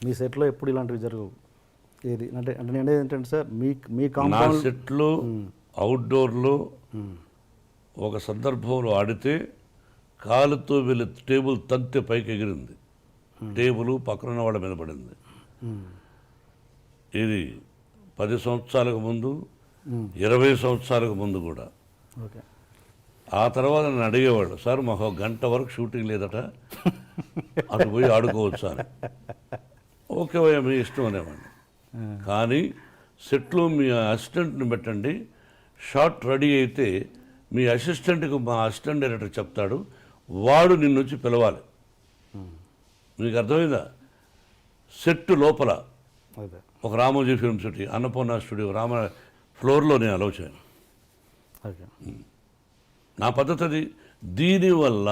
మీ సెట్లో ఎప్పుడు ఇలాంటివి జరగవు. ఏది? అంటే అంటే నేను ఏంటంటే సార్ మీ మీ నా కాంపౌండ్ సెట్లు అవుట్డోర్లో ఒక సందర్భంలో ఆడితే కాలుతో వెళ్ళి టేబుల్ తంతె పైకి ఎగిరింది. టేబుల్ పక్కన వాళ్ళ మీద పడింది. ఇది పది సంవత్సరాలకు ముందు ఇరవై సంవత్సరాలకు ముందు కూడా. ఓకే. ఆ తర్వాత నన్ను అడిగేవాళ్ళు సార్ మాకు ఒక గంట వరకు షూటింగ్ లేదట. అటు పోయి ఆడుకోవచ్చు అని ఓకే మీ ఇష్టం అనేవాడిని. కానీ సెట్లో మీ అసిస్టెంట్ని పెట్టండి. షాట్ రెడీ అయితే మీ అసిస్టెంట్కి మా అసిస్టెంట్ డైరెక్టర్ చెప్తాడు వాడు నిన్ను వచ్చి పిలవాలి మీకు అర్థమైందా? సెట్ లోపల ఒక Ramoji film city Annapurna studio Rama ఫ్లోర్లో నేను అలౌ చేయను. నా పద్ధతి అది దీనివల్ల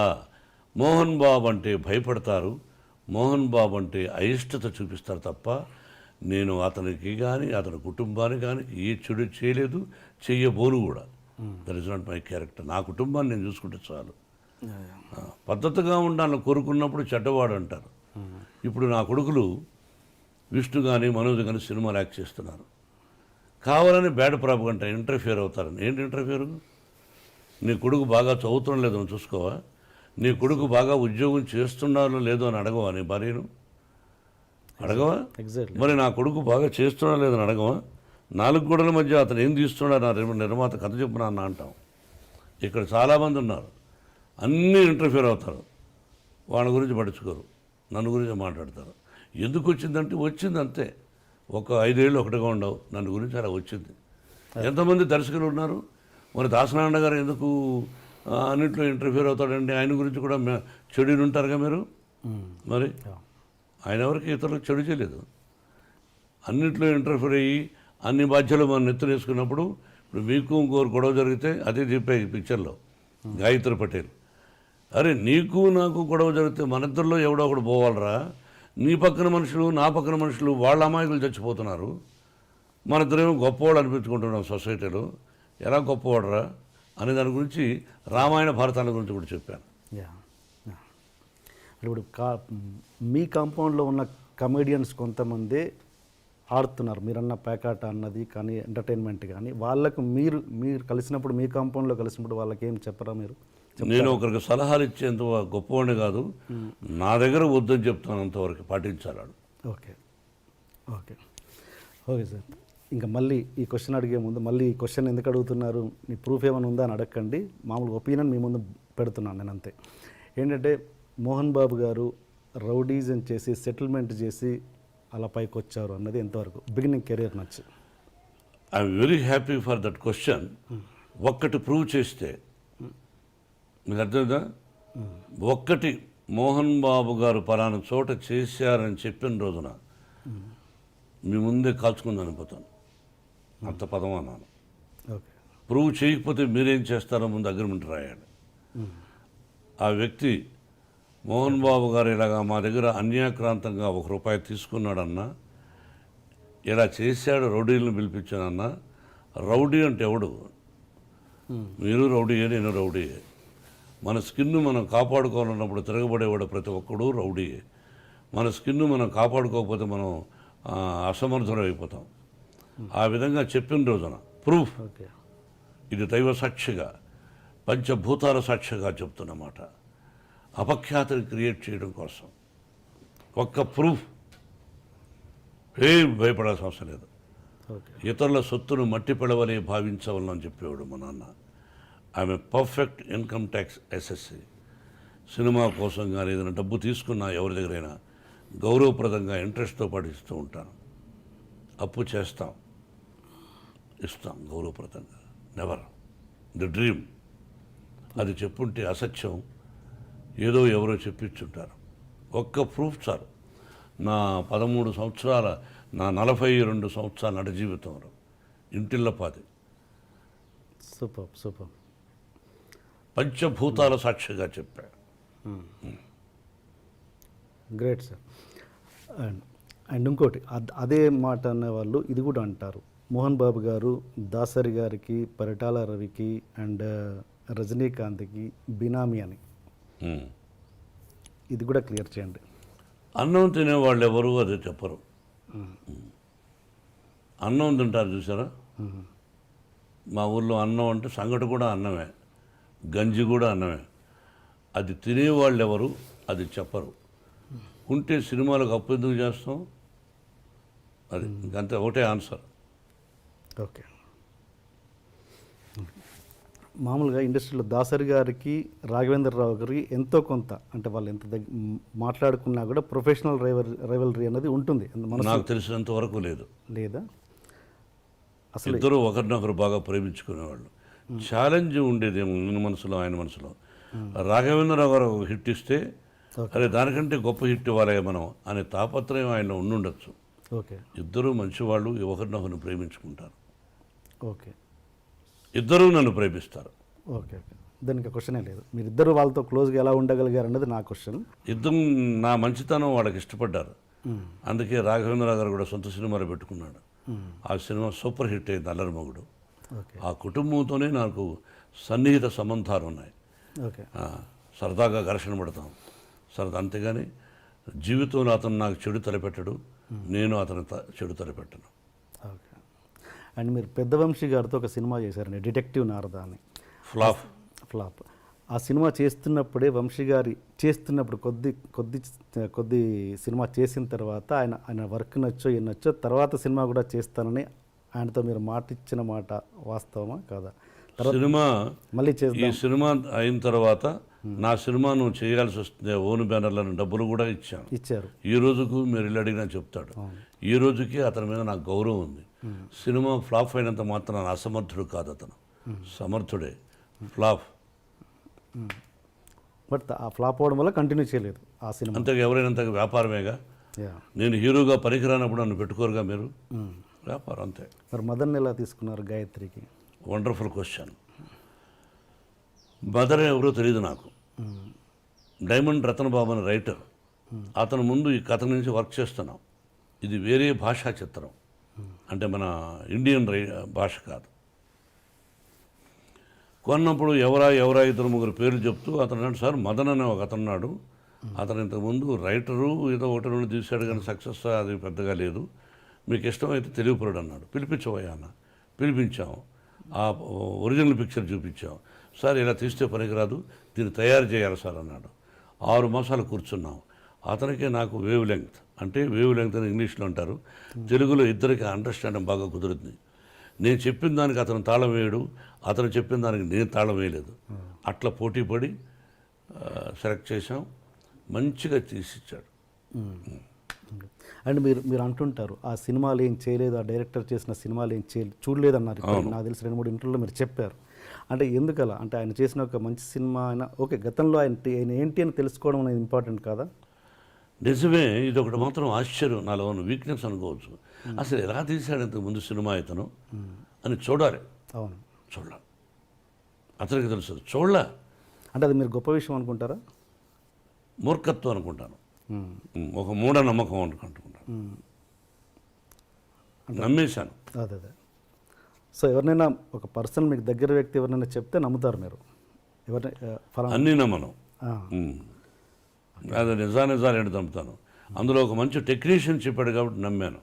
మోహన్ బాబు అంటే భయపడతారు మోహన్ బాబు అంటే అయిష్టత చూపిస్తారు తప్ప నేను అతనికి కానీ అతని కుటుంబానికి కానీ ఏ చెడు చేయలేదు చెయ్యబోను కూడా. That is not my character నా కుటుంబాన్ని నేను చూసుకుంటే చాలు. పద్ధతిగా ఉండాలని కోరుకున్నప్పుడు చెడ్డవాడు అంటారు. ఇప్పుడు నా కొడుకులు విష్ణు కానీ మనోజ్ కానీ సినిమాలు యాక్ట్ చేస్తున్నారు. కావాలని బ్యాడ్ ప్రాపగంట ఇంటర్ఫియర్ అవుతారని. ఏంటి ఇంటర్ఫియర్ నీ కొడుకు బాగా చదువుతుండడం లేదో అని చూసుకోవా? నీ కొడుకు బాగా ఉద్యోగం చేస్తున్నారో లేదో అని అడగవా నీ భార్యను? అడగవా? మరి నా కొడుకు బాగా చేస్తున్నా లేదని అడగవా? నాలుగు గోడల మధ్య అతను ఏం తీస్తున్నాడు నా నిర్మ- నిర్మాత కథ చెప్పిన అన్న అంటాం. ఇక్కడ చాలామంది ఉన్నారు. అన్నీ ఇంటర్ఫియర్ అవుతారు. వాళ్ళ గురించి పట్టించుకోరు. నన్ను గురించి మాట్లాడతారు. ఎందుకు వచ్చిందంటే వచ్చింది అంతే ఒక ఐదేళ్ళు ఒకటిగా ఉండవు. నన్ను గురించి అలా వచ్చింది. ఎంతమంది దర్శకులు ఉన్నారు? మరి దాసనారాయణ గారు ఎందుకు అన్నింటిలో ఇంటర్ఫియర్ అవుతాడండి. ఆయన గురించి కూడా చెడుని ఉంటారుగా మీరు? మరి? ఆయన ఎవరికి ఇతరులకు చెడు చేయలేదు. అన్నింటిలో ఇంటర్ఫియర్ అయ్యి అన్ని బాధ్యతలు మనం నెత్తున వేసుకున్నప్పుడు ఇప్పుడు మీకు ఇంకోరు గొడవ జరిగితే అదే చెప్పాయి ఈ పిక్చర్లో గాయత్రి పటేల్. అరే నీకు నాకు గొడవ జరిగితే మన ఇద్దరిలో ఎవడో ఒకడు పోవాలరా? నీ పక్కన మనుషులు నా పక్కన మనుషులు వాళ్ళ అమాయకులు చచ్చిపోతున్నారు. మన ఇద్దరేమో గొప్పవాడు అనిపించుకుంటున్నాం సొసైటీలో. ఎలా గొప్పవాడరా? అనే దాని గురించి రామాయణ భారతాల గురించి కూడా చెప్పాను. ఇప్పుడు కా మీ కాంపౌండ్లో ఉన్న కమెడియన్స్ కొంతమంది ఆడుతున్నారు. మీరన్న పేకాట అన్నది కానీ ఎంటర్టైన్మెంట్ కానీ వాళ్ళకు మీరు మీరు కలిసినప్పుడు మీ కాంపౌండ్లో కలిసినప్పుడు వాళ్ళకి ఏం చెప్పరా మీరు? నేను ఒకరికి సలహాలు ఇచ్చేంత గొప్పవాడిని కాదు. నా దగ్గర వద్దని చెప్తాను అంతవరకు పాటించాలి. ఓకే. ఓకే. Okay sir. ఇంకా మళ్ళీ ఈ క్వశ్చన్ అడిగే ముందు మళ్ళీ ఈ క్వశ్చన్ ఎందుకు అడుగుతున్నారు? మీ ప్రూఫ్ ఏమైనా ఉందా అని అడగండి. మామూలుగా ఒపీనియన్ మీ ముందు పెడుతున్నాను నేను అంతే. ఏంటంటే మోహన్ బాబు గారు రౌడీజం చేసి సెటిల్మెంట్ చేసి అలా పైకి వచ్చారు అన్నది ఎంతవరకు? బిగినింగ్ కెరీర్ నచ్చి I'm very happy for that question ఒక్కటి ప్రూవ్ చేస్తే మీకు అర్థమైందా? ఒక్కటి మోహన్ బాబు గారు పలానా చోట చేశారని చెప్పిన రోజున మీ ముందే కాల్చుకుందని పోతాను. అంత పదం అన్నాను. ప్రూవ్ చేయకపోతే మీరేం చేస్తారో ముందు అగ్రిమెంట్ రాయండి ఆ వ్యక్తి మోహన్ బాబు గారు ఇలాగా మా దగ్గర అన్యాక్రాంతంగా ఒక రూపాయి తీసుకున్నాడన్నా ఇలా చేశాడు రౌడీలను పిలిపించానన్నా రౌడీ అంటే ఎవడు? మీరు రౌడీయే నేను రౌడీయే. మన స్కిన్ మనం కాపాడుకోవాలన్నప్పుడు తిరగబడేవాడు ప్రతి ఒక్కడు రౌడీయే. మన స్కిన్ మనం కాపాడుకోకపోతే మనం ఆ, అసమర్థులం అయిపోతాం ఆ విధంగా చెప్పిన రోజున ప్రూఫ్. ఇది దైవ సాక్షిగా పంచభూతాల సాక్షిగా చెప్తున్నమాట అపఖ్యాతిని క్రియేట్ చేయడం కోసం ఒక్క ప్రూఫ్ ఏం భయపడాల్సిన అవసరం లేదు. ఇతరుల సొత్తును మట్టి పిడవలే భావించవాలని చెప్పేవాడు మా నాన్న. ఆమె perfect income tax SSC. Cinema కోసం కానీ ఏదైనా డబ్బు తీసుకున్నా ఎవరి దగ్గరైనా గౌరవప్రదంగా ఇంట్రెస్ట్తో పాటు ఇస్తూ ఉంటాను. అప్పు చేస్తాం. ఇస్తాం గౌరవప్రదంగా. నెవర్ ది డ్రీమ్ అది చెప్పుంటే అసత్యం. ఏదో ఎవరో చెప్పించుంటారు. ఒక్క ప్రూఫ్ చాలు. నా పదమూడు సంవత్సరాల నా నలభై రెండు సంవత్సరాల నట జీవితంలో ఇంటిల్లపాది. సూపర్ సూపర్ పంచభూతాల సాక్షిగా చెప్పా. గ్రేట్ సార్ అండ్ అండ్ ఇంకోటి అద్- అదే మాట అనేవాళ్ళు ఇది కూడా అంటారు. మోహన్ బాబు గారు దాసరి గారికి పరిటాల రవికి అండ్ రజనీకాంత్కి బినామీ అని. ఇది కూడా క్లియర్ చేయండి. అన్నం తినేవాళ్ళు ఎవరు అది చెప్పరు. అన్నం తింటారు చూసారా? మా ఊర్లో అన్నం అంటే సంగటి కూడా అన్నమే. గంజి కూడా అన్నమే. అది తినేవాళ్ళు ఎవరు? అది చెప్పరు. ఉంటే సినిమాలకు అప్పు ఎందుకు చేస్తాం? అది ఇంకంతే ఒకటే ఆన్సర్. ఓకే. మామూలుగా ఇండస్ట్రీలో దాసరి గారికి రాఘవేంద్రరావు గారికి ఎంతో కొంత అంటే వాళ్ళు ఎంత మాట్లాడుకున్నా కూడా ప్రొఫెషనల్ రైవల్ రైవలరీ అనేది ఉంటుంది. నాకు తెలిసినంత వరకు లేదు. లేదా? అసలు ఇద్దరు ఒకరినొకరు బాగా ప్రేమించుకునేవాళ్ళు. ఛాలెంజ్ ఉండేది మన మనసులో ఆయన మనసులో. రాఘవేంద్రరావు గారు ఒక హిట్ ఇస్తే అరే దానికంటే గొప్ప హిట్ ఇవ్వాలి మనం అనే తాపత్రయం ఆయన ఉండుండొచ్చు. ఓకే. ఇద్దరూ మంచివాళ్ళు ఒకరినొకరిని ప్రేమించుకుంటారు. ఓకే. ఇద్దరూ నన్ను ప్రేమిస్తారు. Okay okay. దానికి క్వశ్చనే లేదు. మీరిద్దరు వాళ్ళతో క్లోజ్గా ఎలా ఉండగలిగారు అన్నది నా క్వశ్చన్ ఇద్దరు నా మంచితనం వాళ్ళకి ఇష్టపడ్డారు. అందుకే రాఘవేంద్రరావు గారు కూడా సొంత సినిమాలు పెట్టుకున్నాడు. ఆ సినిమా సూపర్ హిట్ అయింది అల్లరి మొగుడు. ఓకే. ఆ కుటుంబంతోనే నాకు సన్నిహిత సంబంధాలు ఉన్నాయి. సరదాగా ఘర్షణ పడతాం. సరదా అంతేగాని జీవితంలో అతను నాకు చెడు తలపెట్టడు. నేను అతను చెడు తలపెట్టను. ఓకే. అండ్ మీరు పెద్ద వంశీ గారితో ఒక సినిమా చేశారండి డిటెక్టివ్ నారద అని. ఫ్లాప్. ఫ్లాప్. ఆ సినిమా చేస్తున్నప్పుడే వంశీ గారి చేస్తున్నప్పుడు కొద్ది కొద్ది కొద్ది సినిమా చేసిన తర్వాత ఆయన ఆయన వర్క్ నచ్చో ఏం నచ్చో తర్వాత సినిమా కూడా చేస్తానని ఆయనతో మీరు మాట ఇచ్చిన మాట వాస్తవమా కాదా? సినిమా మళ్ళీ ఈ సినిమా అయిన తర్వాత నా సినిమా నువ్వు చేయాల్సి వస్తుంది ఓన్ బ్యానర్లను డబ్బులు కూడా ఇచ్చాను. ఇచ్చారు. ఈ రోజుకు మీరు ఇల్లు అడిగినా చెప్తాడు. ఈ రోజుకి అతని మీద నాకు గౌరవం ఉంది. సినిమా ఫ్లాప్ అయినంత మాత్రం అసమర్థుడు కాదు అతను. సమర్థుడే. ఫ్లాప్. బట్ ఆ ఫ్లాప్ అవ్వడం వల్ల కంటిన్యూ చేయలేదు ఆ సినిమా. అంతగా ఎవరైనంత వ్యాపారమేగా? నేను హీరోగా పనికిరానప్పుడు నన్ను పెట్టుకోరుగా మీరు? వ్యాపారం అంతే. మరి మదన్ ఎలా తీసుకున్నారు గాయత్రికి? Wonderful question. మదర్ ఎవరో తెలియదు నాకు. డైమండ్ రతన్ బాబు అని రైటర్ అతను ముందు ఈ కథ నుంచి వర్క్ చేస్తున్నాం. ఇది వేరే భాషా చిత్రం. అంటే మన ఇండియన్ రై భాష కాదు. కొన్నప్పుడు ఎవరా ఎవరా ఇద్దరు ముగ్గురు పేర్లు చెప్తూ అతను అన్నాడు సార్ మదన్ అనే ఒక అతనున్నాడు అతను ఇంతకుముందు రైటరు ఏదో ఒకటి రెండు తీశాడు కానీ సక్సెస్ అది పెద్దగా లేదు. మీకు ఇష్టమైతే తెలియపరుడు అన్నాడు. పిలిపించవయ్యా అన్న. పిలిపించాము ఆ ఒరిజినల్ పిక్చర్ చూపించాం. సార్ ఇలా తీస్తే పనికిరాదు. దీన్ని తయారు చేయాలి సార్ అన్నాడు. ఆరు మాసాలు కూర్చున్నాం. అతనికి నాకు వేవ్ లెంగ్త్ అంటే వేవ్ లెంగ్త్ అని ఇంగ్లీష్లో అంటారు. తెలుగులో ఇద్దరికి అండర్స్టాండింగ్ బాగా కుదురుతుంది. నేను చెప్పిన దానికి అతను తాళం వేయడు. అతను చెప్పిన దానికి నేను తాళం వేయలేదు. అట్లా పోటీ పడి సెలెక్ట్ చేసాం మంచిగా తీసిచ్చాడు. అండ్ మీరు మీరు అంటుంటారు ఆ సినిమాలు ఏం చేయలేదు ఆ డైరెక్టర్ చేసిన సినిమాలు ఏం చేయ చూడలేదు అన్నారు ఇప్పుడు నాకు తెలిసి రెండు మూడు ఇంటర్వ్యూలో మీరు చెప్పారు. అంటే ఎందుకలా? అంటే ఆయన చేసిన ఒక మంచి సినిమా అయినా ఓకే గతంలో ఆయన ఆయన ఏంటి అని తెలుసుకోవడం అనేది ఇంపార్టెంట్ కాదా? నిజమే ఇది ఒకటి మాత్రం ఆశ్చర్యం. నాలో ఉన్న వీక్నెస్ అనుకోవచ్చు. అసలు ఎలా తీశాడు ఇంతకు ముందు సినిమా ఇతను? అని చూడాలి. అవును. చూడాలి. అతనికి తెలుసు. చూడలే. అంటే అది మీరు గొప్ప విషయం అనుకుంటారా? మూర్ఖత్వం అనుకుంటాను. ఒక మూఢ నమ్మకం అనుకుంటాను నమ్మేశాను. అదే అదే. సో ఎవరినైనా ఒక పర్సన్ మీకు దగ్గర వ్యక్తి ఎవరినైనా చెప్తే నమ్ముతారు మీరు. ఎవరిని అన్నీ నమ్మను. అది నిజా నిజాలు ఏంటి నమ్ముతాను అందులో ఒక మంచి టెక్నీషియన్ చెప్పాడు కాబట్టి నమ్మాను.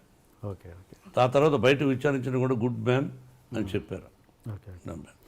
Okay okay. ఆ తర్వాత బయట విచారించిన కూడా గుడ్ మ్యాన్ అని చెప్పారు. ఓకే. నమ్మాను.